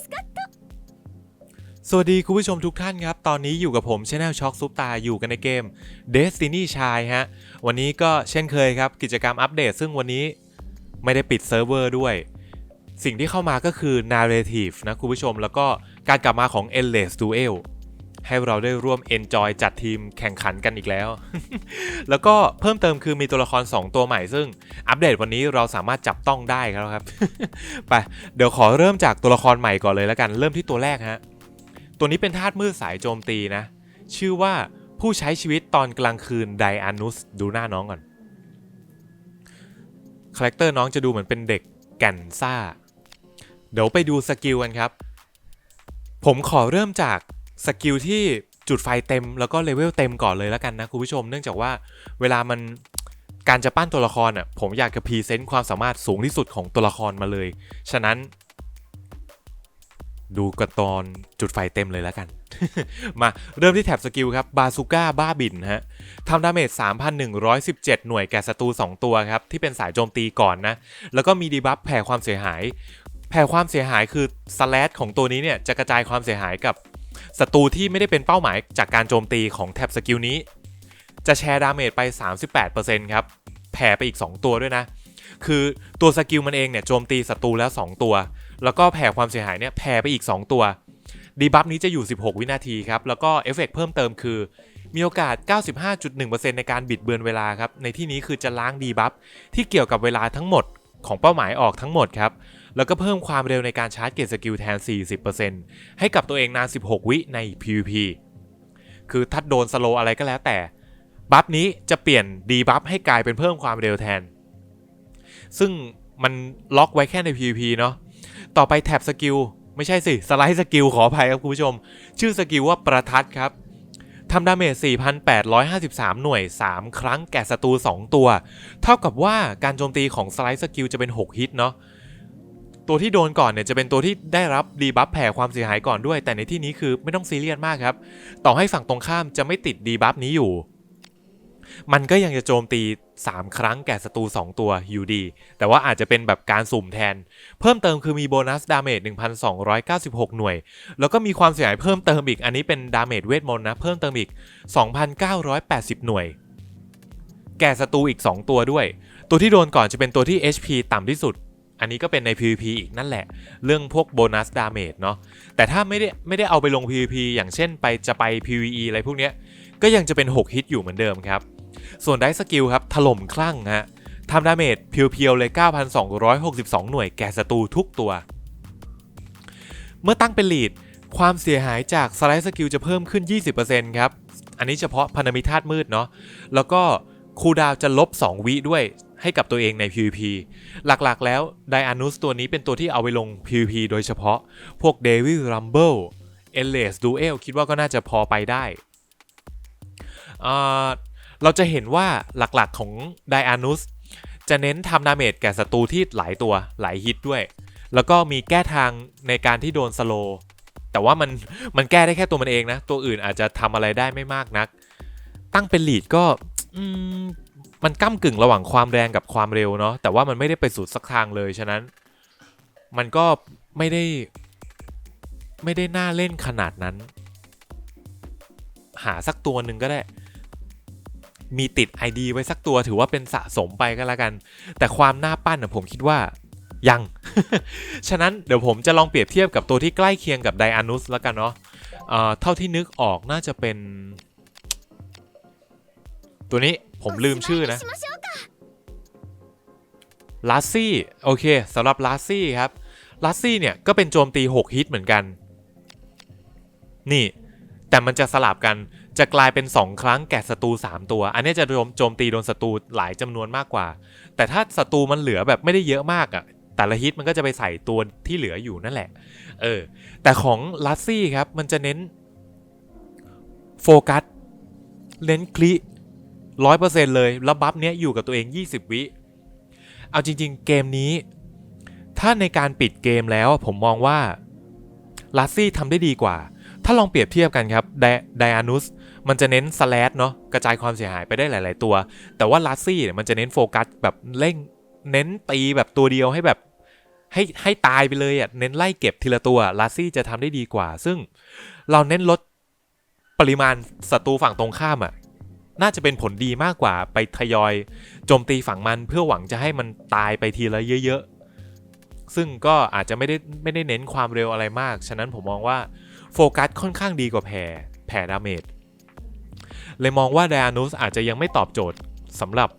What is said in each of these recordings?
スカット สวัสดีคุณผู้ชมทุกท่านครับ ตอนนี้อยู่กับผมช anel ช็อกซุปตาอยู่กันในเกม Destiny ชายฮะ วันนี้ก็เช่นเคยครับ กิจกรรมอัปเดต ซึ่งวันนี้ไม่ได้ปิดเซิร์ฟเวอร์ด้วย สิ่งที่เข้ามาก็คือ narrative นะคุณผู้ชม แล้วก็การกลับมาของ endless duel ให้เราได้ร่วม enjoy จัดทีมแข่งขันกันอีกแล้ว แล้วก็เพิ่มเติมคือมีตัวละคร 2 ตัวใหม่ซึ่งอัปเดตวันนี้เราสามารถจับต้องได้แล้วครับ ไปเดี๋ยวขอเริ่มจากตัวละครใหม่ก่อนเลยแล้วกัน เริ่มที่ตัวแรกฮะ ตัวนี้เป็นธาตุมืดสายโจมตีนะ ชื่อว่าผู้ใช้ชีวิตตอนกลางคืนไดอานุสดูหน้าน้องก่อน คาแรคเตอร์น้องจะดูเหมือนเป็นเด็กแก่นซ่า เดี๋ยวไปดูสกิลกันครับ ผมขอเริ่มจาก สกิลที่จุดไฟเต็มแล้วก็เลเวลเต็มก่อนเลยแล้วกันนะคุณผู้ชม เนื่องจากว่าเวลามันการจะปั้นตัวละครอะผมอยากจะพรีเซนต์ความสามารถสูงที่สุดของตัวละครมาเลย ฉะนั้น ดูกันตอนจุดไฟเต็มเลยแล้วกัน มาเริ่มที่แท็บสกิลครับบาซูก้าบ้าบินฮะทำดาเมจ 3,117 หน่วยแก่ศัตรู 2 ตัวครับ ที่เป็นสายโจมตีก่อนนะ แล้วก็มีดีบัฟแผ่ความเสียหาย แผ่ความเสียหายคือสแลชของตัวนี้เนี่ยจะกระจายความเสียหายกับ ศัตรูที่ไม่ได้เป็นเป้าหมายจากการโจมตีของแท็บสกิลนี้ จะแชร์ดาเมจไป 38%ครับแผ่ไปอีก 2 ตัวด้วยนะ คือตัวสกิลมันเองเนี่ยโจมตีศัตรูแล้ว 2 ตัว แล้วก็แผ่ความเสียหายเนี่ยแผ่ไปอีก 2 ตัวดีบัฟนี้จะอยู่ 16 วินาทีครับ แล้วก็เอฟเฟกต์เพิ่มเติมคือ มีโอกาส 95.1%ในการบิดเบือนเวลาครับ ในที่นี้คือจะล้างดีบัฟที่เกี่ยวกับเวลาทั้งหมด ของเป้าหมายออกทั้งหมดครับ แล้วก็เพิ่มความเร็วในการชาร์จเกตสกิลแทน 40%ให้กับตัวเองนาน 16 วิใน PVP คือถ้าโดนสโลอะไรก็แล้วแต่ บัฟนี้จะเปลี่ยนดีบัฟให้กลายเป็นเพิ่มความเร็วแทน ซึ่งมันล็อกไว้แค่ใน PVP เนาะ ต่อไปแท็บสกิลไม่ใช่สิ สไลด์สกิลขออภัยครับคุณผู้ชม ชื่อสกิลว่าประทัดครับ ทำดาเมจ 4,853 หน่วย 3 ครั้งแก่ศัตรู 2 ตัว เท่ากับว่าการโจมตีของสไลด์สกิลจะเป็น 6 ฮิตเนาะ ตัวที่โดนก่อนเนี่ยจะเป็นตัวที่ได้รับดีบัฟแผ่ความเสียหายก่อนด้วย แต่ในที่นี้คือไม่ต้องซีเรียสมากครับ ต่อให้ฝั่งตรงข้ามจะไม่ติดดีบัฟนี้อยู่ มันก็ยังจะโจมตี 3 ครั้งแก่ศัตรู2 ตัวอยู่ดี แต่ว่าอาจจะเป็นแบบการสุ่มแทน เพิ่มเติมคือมีโบนัสดาเมจ1,296 หน่วย แล้วก็มีความเสียหายเพิ่มเติมอีก อันนี้เป็นดาเมจเวทมนต์นะ เพิ่มเติมอีก 2,980 หน่วย แก่ศัตรูอีก 2 ตัวด้วย ตัวที่โดนก่อนจะเป็นตัวที่ HP ต่ำที่สุด อันนี้ก็เป็นใน PVP อีกนั่นแหละ เรื่องพวกโบนัสดาเมจเนาะ แต่ถ้าไม่ได้ไม่ได้เอาไปลง PVP อย่างเช่นไปจะไป PVE อะไรพวกเนี้ย ก็ยังจะเป็น 6 ฮิตอยู่เหมือนเดิมครับ ส่วนได้สกิลครับถล่มคลั่งฮะทำดาเมจเพียวๆเลย 9,262 หน่วยแก่ศัตรูทุกตัว เมื่อตั้งเป็นลีด ความเสียหายจากสไลด์สกิลจะเพิ่มขึ้น 20%ครับ อันนี้เฉพาะพันธมิตรธาตุมืดเนาะ แล้วก็คูดาวจะลบ 2 วิด้วยให้กับตัวเองใน PVP หลักๆ แล้วไดอานุสตัวนี้เป็นตัวที่เอาไปลง PVP โดยเฉพาะ พวก Devil Rumble Endless Duel คิดว่าก็น่าจะพอไปได้อ่า เราจะเห็นว่าหลักๆของไดอานุสจะเน้นทำดาเมจแก่ศัตรูที่หลายตัวหลายฮิตด้วย แล้วก็มีแก้ทางในการที่โดนสโล แต่ว่ามันมันแก้ได้แค่ตัวมันเองนะ ตัวอื่นอาจจะทำอะไรได้ไม่มากนัก ตั้งเป็นลีดก็มมันก้ากึ่งระหว่างความแรงกับความเร็วเนาะแต่ว่ามันไม่ได้ไปสุดสักทางเลยฉะนั้น มันก็ไม่ได้ ไม่ได้น่าเล่นขนาดนั้น หาสักตัวหนึ่งก็ได้ มีติด ID ไว้สักตัวถือว่าเป็นสะสมไปก็แล้วกัน แต่ความหน้าปั้นผมคิดว่ายัง ฉะนั้นเดี๋ยวผมจะลองเปรียบเทียบกับตัวที่ใกล้เคียงกับไดอานุสแล้วกันเนาะเท่าที่นึกออกน่าจะเป็น ตัวนี้ผมลืมชื่อนะลัสซี่โอเคสำหรับลัสซี่ครับลัสซี่เนี่ยก็เป็นโจมตี 6 ฮิตเหมือนกัน นี่ แต่มันจะสลับกัน จะกลายเป็น 2 ครั้งแก่ศัตรู3 ตัว อันนี้จะโจมโจมตีโดนศัตรูหลายจำนวนมากกว่า แต่ถ้าศัตรูมันเหลือแบบไม่ได้เยอะมากอะ่ะแต่ละฮิตมันก็จะไปใส่ตัวที่เหลืออยู่นั่นแหละ เออ แต่ของลัสซี่ครับ มันจะเน้นโฟกัส เน้นคลิร้อยเปอร์เซ็นต์เลย แล้วบัฟเนี้ยอยู่กับตัวเอง 20 วิ เอาจริง ๆ เกมนี้ ถ้าในการปิดเกมแล้วผมมองว่าลัสซี่ทำได้ดีกว่า ถ้าลองเปรียบเทียบกันครับไดอานุส มันจะเน้นสแลดเนาะกระจายความเสียหายไปได้หลาย ๆ ตัว แต่ว่าลัสซี่เนี่ยมันจะเน้นโฟกัสแบบเร่งเน้นตีแบบตัวเดียวให้แบบให้ให้ตายไปเลยอะเน้นไล่เก็บทีละตัวลาซี่จะทำได้ดีกว่า ซึ่งเราเน้นลดปริมาณศัตรูฝั่งตรงข้ามอะน่าจะเป็นผลดีมากกว่าไปทยอยโจมตีฝั่งมันเพื่อหวังจะให้มันตายไปทีละเยอะๆ ซึ่งก็อาจจะไม่ได้ไม่ได้เน้นความเร็วอะไรมาก ฉะนั้นผมมองว่าโฟกัสค่อนข้างดีกว่าแผ่แผ่ดาเมจ เลยมองว่าไดอานุสอาจจะยังไม่ตอบโจทย์สำหรับ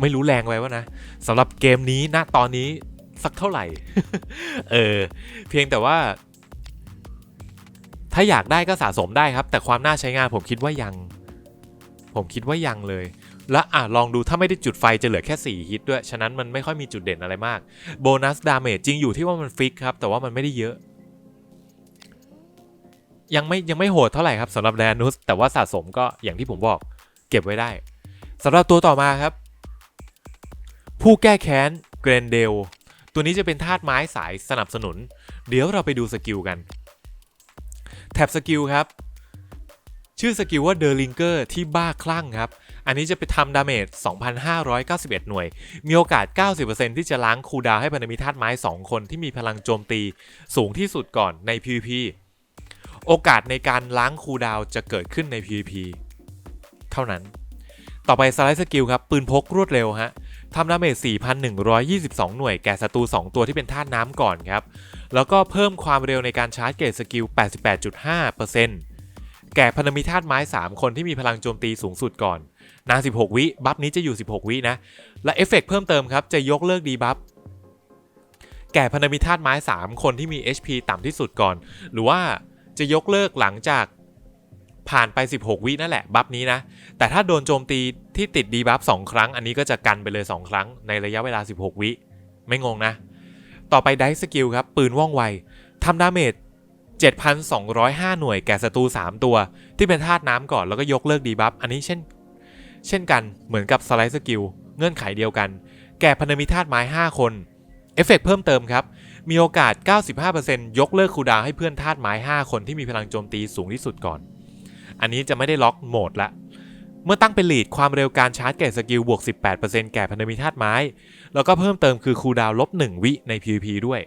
ไม่รู้แรงไว้ว่านะสำหรับเกมนี้ณตอนนี้สักเท่าไหร่ เออ เพียงแต่ว่า ถ้าอยากได้ก็สะสมได้ครับ แต่ความน่าใช้งานผมคิดว่ายัง ผมคิดว่ายังเลย และอะลองดูถ้าไม่ได้จุดไฟจะเหลือแค่ 4 ฮิตด้วย ฉะนั้นมันไม่ค่อยมีจุดเด่นอะไรมาก โบนัสดาเมจจริงอยู่ที่ว่ามันฟิกครับ แต่ว่ามันไม่ได้เยอะ ยังไม่ยังไม่โหดเท่าไหร่ครับสำหรับแดนุสแต่ว่าสะสมก็อย่างที่ผมบอกเก็บไว้ได้สำหรับตัวต่อมาครับ ผู้แก้แค้นเกรนเดลตัวนี้จะเป็นธาตุไม้สายสนับสนุน เดี๋ยวเราไปดูสกิลกันแท็บสกิลครับ ชื่อสกิลว่าเดอร์ลิงเกอร์ที่บ้าคลั่งครับ อันนี้จะไปทำดาเมจ 2,591 หน่วย มีโอกาส 90%ที่จะล้างคูดาวให้พันธมิตรธาตุไม้ 2 คนที่มีพลังโจมตีสูงที่สุดก่อนใน PVP โอกาสในการล้างคูดาวจะเกิดขึ้นใน PVP เท่านั้น ต่อไปสไลด์สกิลครับ ปืนพกรวดเร็วฮะทำดาเมจ 4,122 หน่วยแก่ศัตรู 2 ตัวที่เป็นธาตุน้ำก่อนครับ แล้วก็เพิ่มความเร็วในการชาร์จเกตสกิล 88.5%แก่พันธมิตรธาตุไม้ 3 คนที่มีพลังโจมตีสูงสุดก่อน นาน 16 วิ บัฟนี้จะอยู่ 16 วินะ และเอฟเฟกเพิ่มเติมครับ จะยกเลิกดีบัฟแก่พันธมิตรธาตุไม้ 3 คนที่มี HP ต่ำที่สุดก่อน หรือว่า จะยกเลิกหลังจากผ่านไป 16 วินั่นแหละ บัฟนี้นะ แต่ถ้าโดนโจมตีที่ติดดีบัฟ2ครั้ง อันนี้ก็จะกันไปเลย 2 ครั้งในระยะเวลา 16 วิ ไม่งงนะ ต่อไปไดสกิลครับ ปืนว่องไวทำดาเมจ 7,205 หน่วยแก่ศัตรู 3 ตัว ที่เป็นธาตุน้ำก่อนแล้วก็ยกเลิกดีบัฟ อันนี้เช่น เช่นกันเหมือนกับสไลด์สกิลเงื่อนไขเดียวกัน แก่พันธมิตรธาตุไม้ 5 คน เอฟเฟกเพิ่มเติมครับ มีโอกาส 95%ยกเลิกคูดาวให้เพื่อนธาตุไม้ 5 คนที่มีพลังโจมตีสูงที่สุดก่อน อันนี้จะไม่ได้ล็อกโหมดละ เมื่อตั้งเป็นลีดความเร็วการชาร์จเกตสกิลบวก 18%แก่พันธมิตรธาตุไม้ แล้วก็เพิ่มเติมคือคูดาวน์ลบ 1 วิใน PVP ด้วย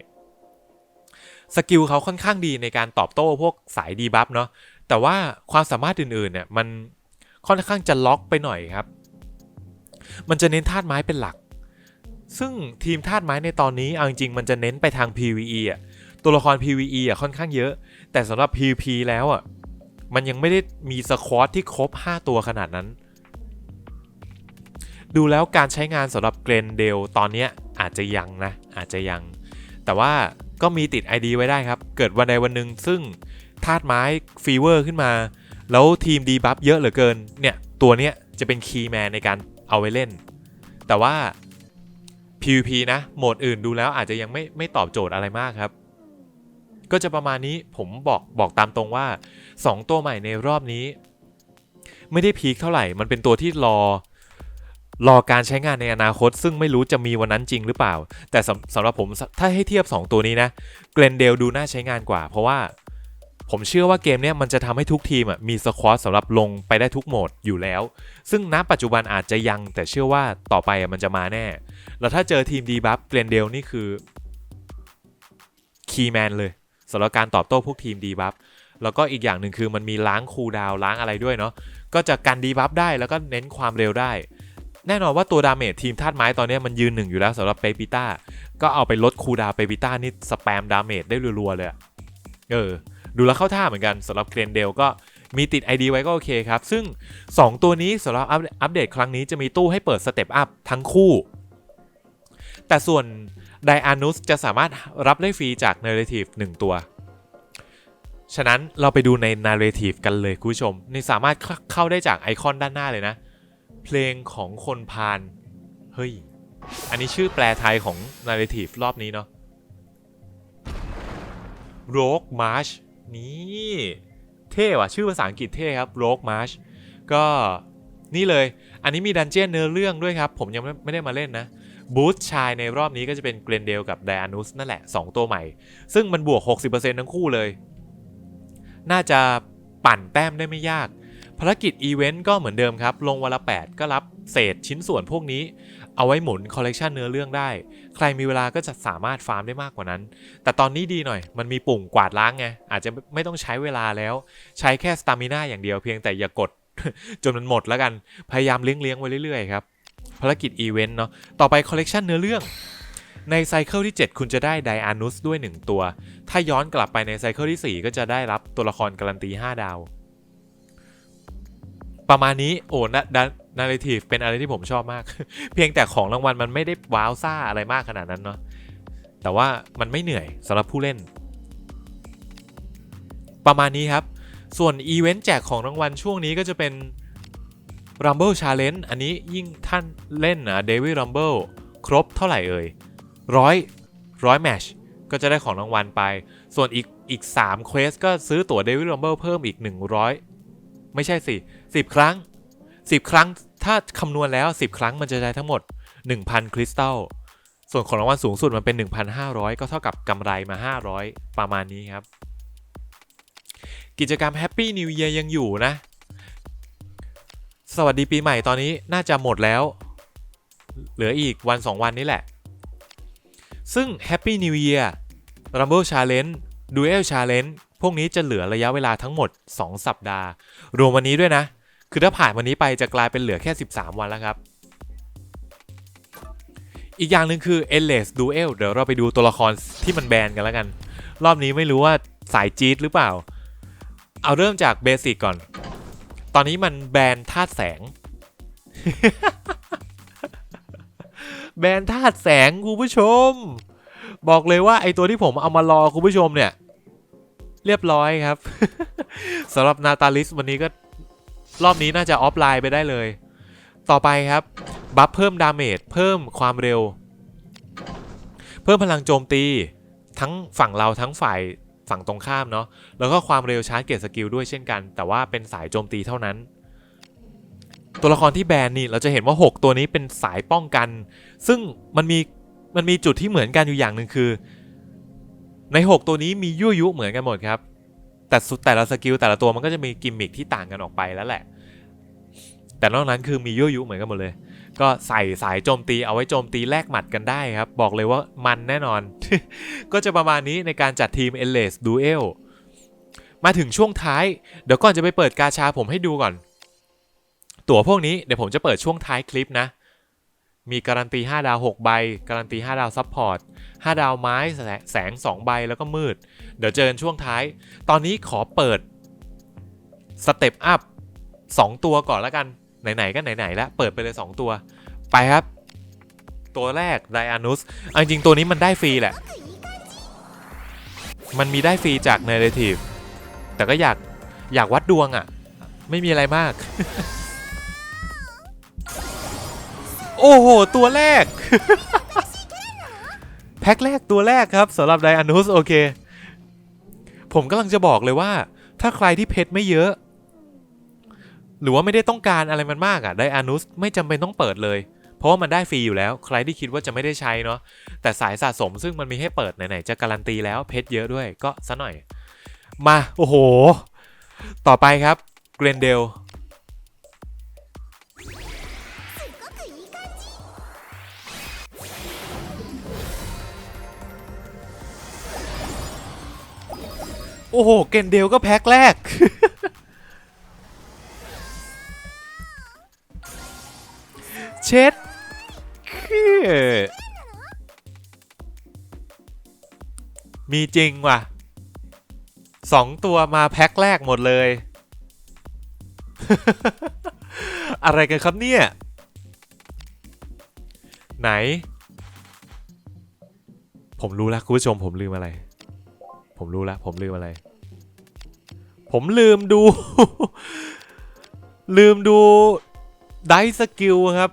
สกิลเขาค่อนข้างดีในการตอบโต้พวกสายดีบัฟเนาะ แต่ว่าความสามารถอื่นๆเนี่ยมันค่อนข้างจะล็อกไปหน่อยครับ มันจะเน้นธาตุไม้เป็นหลัก ซึ่งทีมธาตุไม้ในตอนนี้เอาจริงๆมันจะเน้นไปทาง PVE อะตัวละคร PVE อะค่อนข้างเยอะ แต่สำหรับ PVP แล้วอะมันยังไม่ได้มีสควอตที่ครบ 5 ตัวขนาดนั้น ดูแล้วการใช้งานสำหรับเกรนเดลตอนนี้อาจจะยังนะ อาจจะยัง แต่ว่าก็มีติด ID ไว้ได้ครับ เกิดวันใดวันหนึ่งซึ่งธาตุไม้ฟีเวอร์ขึ้นมา แล้วทีมดีบัฟเยอะเหลือเกิน เนี่ย ตัวเนี้ยจะเป็นคีย์แมนในการเอาไว้เล่น แต่ว่า PVP นะ โหมดอื่นดูแล้วอาจจะยังไม่ไม่ตอบโจทย์อะไรมากครับ ก็จะประมาณนี้ผมบอกบอกตามตรงว่า 2 ตัวใหม่ในรอบนี้ ไม่ได้พีคเท่าไหร่ มันเป็นตัวที่รอรอการใช้งานในอนาคต ซึ่งไม่รู้จะมีวันนั้นจริงหรือเปล่า แต่สำสำหรับผมถ้าให้เทียบ 2 ตัวนี้นะเกรนเดลดูน่าใช้งานกว่า เพราะว่า ผมเชื่อว่าเกมเนี้ยมันจะทำให้ทุกทีมมีสควอตสำหรับลงไปได้ทุกโหมดอยู่แล้ว ซึ่งณปัจจุบันอาจจะยังแต่เชื่อว่าต่อไปมันจะมาแน่ แล้วถ้าเจอทีมดีบัฟเกรนเดลนี่คือคีย์แมนเลยสำหรับการตอบโต้พวกทีมดีบัฟแล้วก็อีกอย่างหนึ่งคือมันมีล้างคูดาวล้างอะไรด้วยเนาะก็จะกันดีบัฟได้แล้วก็เน้นความเร็วได้ แน่นอนว่าตัวดาเมจทีมธาตุไม้ตอนนี้มันยืนหนึ่งอยู่แล้วสำหรับเปปิต้าก็เอาไปลดคูดาวเปปิต้านี่สแปมดาเมจได้รัวๆเลยเออ ดูแล้วเข้าท่าเหมือนกันสำหรับเกรนเดลก็มีติด ID ไว้ก็โอเคครับ ซึ่ง 2 ตัวนี้สำหรับอัปเดตครั้งนี้จะมีตู้ให้เปิดสเต็ปอัพทั้งคู่ แต่ส่วนไดอานุสจะสามารถรับได้ฟรีจาก Narrative 1 ตัว ฉะนั้นเราไปดูใน Narrative กันเลยคุณผู้ชม นี่สามารถเข้าได้จากไอคอนด้านหน้าเลยนะ เพลงของคนพาลเฮ้ย อันนี้ชื่อแปลไทยของ Narrative รอบนี้เนาะ Rogue March นี่เท่ว่ะ ชื่อภาษาอังกฤษเท่ครับ Rogue March ก็นี่เลย อันนี้มีดันเจี้ยนเนื้อเรื่องด้วยครับ ผมยังไม่ไม่ได้มาเล่นนะบูธชายในรอบนี้ก็จะเป็นเกรนเดลกับไดอานุสนั่นแหละ 2 ตัวใหม่ ซึ่งมันบวก 60%ทั้งคู่เลย น่าจะปั่นแต้มได้ไม่ยาก ภารกิจอีเวนต์ก็เหมือนเดิมครับ ลงวันละ 8 ก็รับเศษชิ้นส่วนพวกนี้ เอาไว้หมุนคอลเลกชันเนื้อเรื่องได้ ใครมีเวลาก็จะสามารถฟาร์มได้มากกว่านั้น แต่ตอนนี้ดีหน่อย มันมีปุ่มกวาดล้างไง อาจจะไม่ต้องใช้เวลาแล้ว ใช้แค่สตามิน่าอย่างเดียวเพียงแต่อย่ากดจนมันหมดแล้วกัน พยายามเลี้ยงเลี้ยงๆไว้เรื่อยๆครับภารกิจอีเวนต์เนาะ ต่อไปคอลเลกชันเนื้อเรื่อง ในไซเคิลที่ 7 คุณจะได้ไดอานุสด้วย 1 ตัว ถ้าย้อนกลับไปในไซเคิลที่ 4 ก็จะได้รับตัวละครการันตี 5 ดาว ประมาณนี้โอ้นา นาร์ทีฟเป็นอะไรที่ผมชอบมาก เพียงแต่ของรางวัลมันไม่ได้ว้าวซ่าอะไรมากขนาดนั้นเนาะแต่ว่ามันไม่เหนื่อยสำหรับผู้เล่น ประมาณนี้ครับ ส่วนอีเวนต์แจกของรางวัลช่วงนี้ก็จะเป็น Rumble Challenge อันนี้ยิ่งท่านเล่นนะ David Rumble ครบเท่าไหร่เอ่ยร้อยร้อยแมชก็จะได้ของรางวัลไป ส่วนอีกอีก3เควสก็ซื้อตั๋ว David Rumble เพิ่มอีก 100 ไม่ใช่สิ10 ครั้ง 10 ครั้งถ้าคำนวณแล้ว 10 ครั้งมันจะได้ทั้งหมด 1,000 คริสตัลส่วนของรางวัลสูงสุดมันเป็น 1,500 ก็เท่ากับกำไรมา 500 ประมาณนี้ครับ กิจกรรม Happy New Year ยังอยู่นะ สวัสดีปีใหม่ตอนนี้น่าจะหมดแล้ว เหลืออีกวัน 2 วันนี้แหละ ซึ่ง Happy New Year Rumble Challenge Duel Challenge พวกนี้จะเหลือระยะเวลาทั้งหมด 2 สัปดาห์ รวมวันนี้ด้วยนะ คือถ้าผ่านวันนี้ไปจะกลายเป็นเหลือแค่ 13 วันแล้วครับ อีกอย่างหนึ่งคือ Endless Duel เดี๋ยวเราไปดูตัวละครที่มันแบนกันแล้วกัน รอบนี้ไม่รู้ว่าสายจี๊ดหรือเปล่า เอาเริ่มจากเบสิกก่อน ตอนนี้มันแบนธาตุแสง แบนธาตุแสงคุณผู้ชม บอกเลยว่าไอตัวที่ผมเอามารอคุณผู้ชมเนี่ย เรียบร้อยครับสำหรับนาตาลิสวันนี้ก็ รอบนี้น่าจะออฟไลน์ไปได้เลย ต่อไปครับ บัฟเพิ่มดาเมจเพิ่มความเร็ว เพิ่มพลังโจมตีทั้งฝั่งเราทั้งฝ่ายฝั่งตรงข้ามเนาะแล้วก็ความเร็วชาร์จเกตสกิลด้วยเช่นกัน แต่ว่าเป็นสายโจมตีเท่านั้น ตัวละครที่แบนนี่เราจะเห็นว่า 6 ตัวนี้เป็นสายป้องกัน ซึ่งมันมีมันมีจุดที่เหมือนกันอยู่อย่างหนึ่งคือ ใน 6 ตัวนี้มียั่วยุเหมือนกันหมดครับ แต่สุดแต่ละสกิลแต่ละตัวมันก็จะมีกิมมิคที่ต่างกันออกไปแล้วแหละ แต่นอกนั้นคือมียั่วยุเหมือนกันหมดเลย ก็ใส่สายโจมตีเอาไว้โจมตีแลกหมัดกันได้ครับ บอกเลยว่ามันแน่นอน ก็จะประมาณนี้ในการจัดทีม Endless Duel มาถึงช่วงท้าย เดี๋ยวก่อนจะไปเปิดกาชาผมให้ดูก่อน ตั๋วพวกนี้เดี๋ยวผมจะเปิดช่วงท้ายคลิปนะ มีการันตี 5 ดาว 6 ใบ การันตี 5 ดาวซัพพอร์ต 5 ดาวไม้แสแสง2 ใบแล้วก็มืด เดี๋ยวเจอกันช่วงท้าย ตอนนี้ขอเปิดสเต็ปอัพ2ตัวก่อนแล้วกัน ไหน ๆ ก็ไหน ๆ แล้ว เปิดไปเลย 2 ตัว ไปครับ ตัวแรกไดอานุสอจริงๆตัวนี้มันได้ฟรีแหละ มันมีได้ฟรีจาก Narrative แต่ก็อยากอยากวัดดวงอะ่ะ ไม่มีอะไรมาก โอ้โห ตัวแรก แพ็คแรกตัวแรกครับสำหรับไดอานุสโอเค ผมกำลังจะบอกเลยว่า ถ้าใครที่เพชรไม่เยอะ หรือว่าไม่ได้ต้องการอะไรมันมากอะ่ะไดอานุสไม่จำเป็นต้องเปิดเลย เพราะว่ามันได้ฟรีอยู่แล้ว ใครที่คิดว่าจะไม่ได้ใช้เนาะแต่สายสะสมซึ่งมันมีให้เปิดไหนๆจะการันตีแล้วเพชรเยอะด้วยก็ซะหน่อย มาโอ้โห ต่อไปครับเกรนเดล โอ้โห เกนเดลก็แพ็คแรก เช็ดคือมีจริงว่ะสองตัวมาแพ็คแรกหมดเลย อะไรกันครับเนี่ย ไหน ผมรู้แล้วคุณผู้ชมผมลืมอะไร ผมรู้แล้ว ผมลืมอะไร ผมลืมดู ลืมดูไดสกิลครับ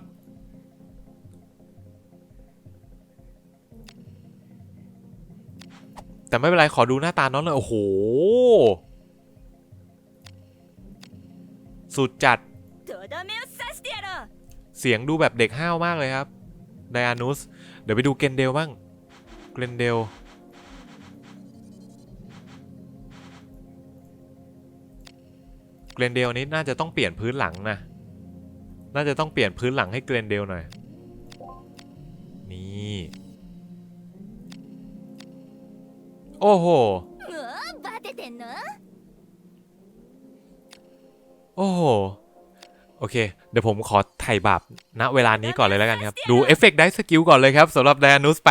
แต่ไม่เป็นไร ขอดูหน้าตาน้องเลยโอ้โห สุดจัด เสียงดูแบบเด็กห้าวมากเลยครับ ไดอานุส เดี๋ยวไปดูเกนเดลบ้าง เกนเดล เรนเดลนี้น่าจะต้องเปลี่ยนพื้นหลังนะ น่าจะต้องเปลี่ยนพื้นหลังให้เกรนเดลหน่อย นี่ โอ้โห โอ้โห โอเค เดี๋ยวผมขอไถ่บาปณเวลานี้ก่อนเลยแล้วกันครับ ดูเอฟเฟกต์ได้สกิลก่อนเลยครับสำหรับไดอานุสไป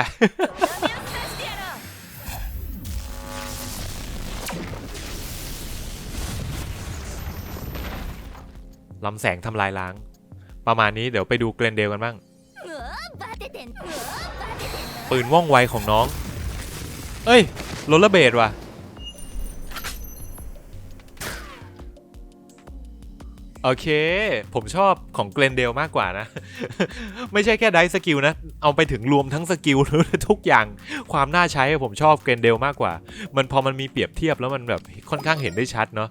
ลำแสงทำลายล้าง ประมาณนี้เดี๋ยวไปดูเกรนเดลกันบ้าง ปืนว่องไวของน้อง เอ้ยโรลเลร์เบดว่ะ โอเค ผมชอบของเกรนเดลมากกว่านะ ไม่ใช่แค่ไดสกิลนะ เอาไปถึงรวมทั้งสกิลทุกอย่าง ความน่าใช้ผมชอบเกรนเดลมากกว่า มันพอมันมีเปรียบเทียบแล้วมันแบบค่อนข้างเห็นได้ชัดเนาะ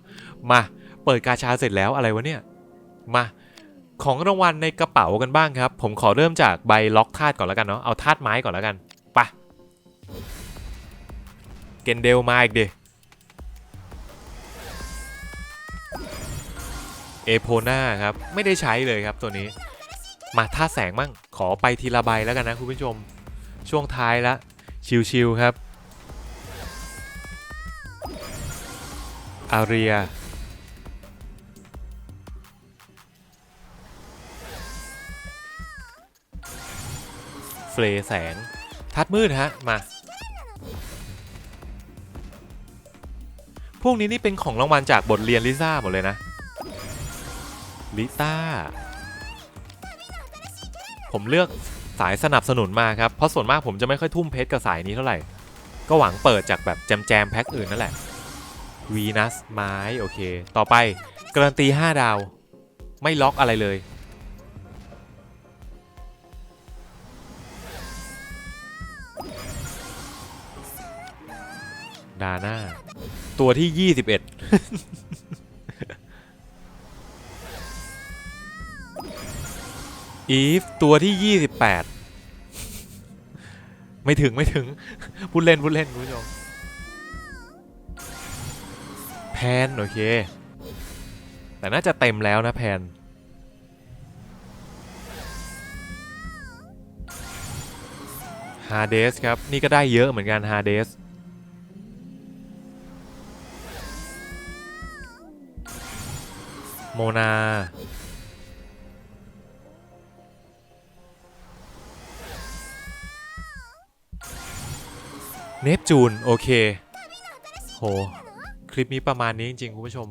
มา เปิดกาชาเสร็จแล้วอะไรวะเนี่ย มา ของรางวัลในกระเป๋ากันบ้างครับ ผมขอเริ่มจากใบล็อกธาตุก่อนแล้วกันเนาะเอาธาตุไม้ก่อนแล้วกันปะเกนเดลมาอีกดิเอโพนาครับ ไม่ได้ใช้เลยครับตัวนี้ มาท่าแสงมั่งขอไปทีละใบแล้วกันนะคุณผู้ชม ช่วงท้ายละ ชิวๆครับอาเรีย ฟลแสง ทัดมืดฮะ มา พวกนี้นี่เป็นของรางวัลจากบทเรียนลิซ่าหมดเลยนะ ลิซ่า ผมเลือกสายสนับสนุนมาครับ เพราะส่วนมากผมจะไม่ค่อยทุ่มเพชรกับสายนี้เท่าไหร่ ก็หวังเปิดจากแบบแจมแจมแพ็คอื่นนั่นแหละวีนัสไม้ โอเค ต่อไปการันตี 5 ดาว ไม่ล็อกอะไรเลย ดาน่าตัวที่ 21 อีฟ ตัวที่ 28 ไม่ถึงไม่ถึง พูดเล่น พูดเล่น คุณผู้ชม แพน โอเค แต่น่าจะเต็มแล้วนะแพนฮาเดสครับ นี่ก็ได้เยอะเหมือนกันฮาเดส โมนาเนปจูน โอเค โห คลิปนี้ประมาณนี้จริงๆ คุณผู้ชม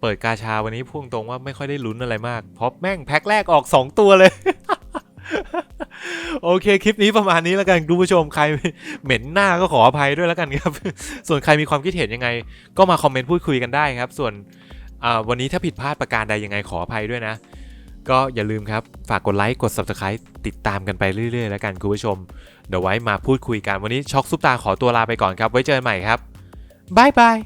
เปิดกาชาวันนี้พุ่งตรงว่าไม่ค่อยได้ลุ้นอะไรมาก เพราะแม่งแพ็คแรกออก 2 ตัวเลย โอเค คลิปนี้ประมาณนี้แล้วกันคุณผู้ชมใครเหม็นหน้าก็ขออภัยด้วยแล้วกันครับ ส่วนใครมีความคิดเห็นยังไง ก็มาคอมเมนต์พูดคุยกันได้ครับ ส่วน วันนี้ถ้าผิดพลาดประการใดยังไงขออภัยด้วยนะ ก็อย่าลืมครับ ฝากกดไลค์กด subscribe ติดตามกันไปเรื่อยๆ แล้วกันคุณผู้ชม เดี๋ยวไว้มาพูดคุยกันวันนี้ช็อกซุปตาขอตัวลาไปก่อนครับ ไว้เจอกันใหม่ครับบายบาย